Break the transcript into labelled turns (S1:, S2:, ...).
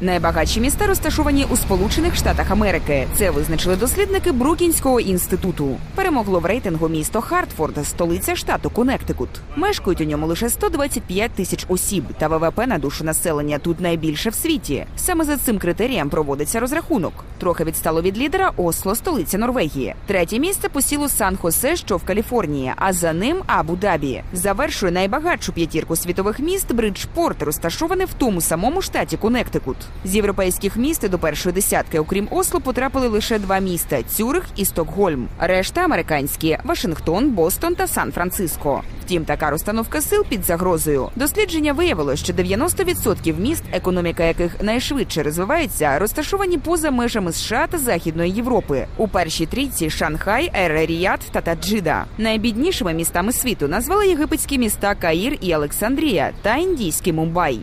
S1: Найбагатші міста розташовані у Сполучених Штатах Америки. Це визначили дослідники Брукінського інституту. Перемогло в рейтингу місто Хартфорд, столиця штату Коннектикут. Мешкають у ньому лише 125 тисяч осіб, та ВВП на душу населення тут найбільше в світі. Саме за цим критерієм проводиться розрахунок. Трохи відстало від лідера Осло, столиця Норвегії. Третє місце посіло Сан-Хосе, що в Каліфорнії, а за ним Абу-Дабі. Завершує найбагатшу п'ятірку світових міст Бриджпорт, розташоване в тому самому штаті Коннектикут. З європейських міст до першої десятки, окрім Осло, потрапили лише два міста Цюрих і Стокгольм. Решта американські Вашингтон, Бостон та Сан-Франциско. Втім, така розстановка сил під загрозою. Дослідження виявило, що 90% міст, економіка яких найшвидше розвивається, розташовані поза межами США та Західної Європи. У першій трійці Шанхай, Ер-Ріяд та Таджида. Найбіднішими містами світу назвали єгипетські міста Каїр і Олександрія та індійський Мумбай.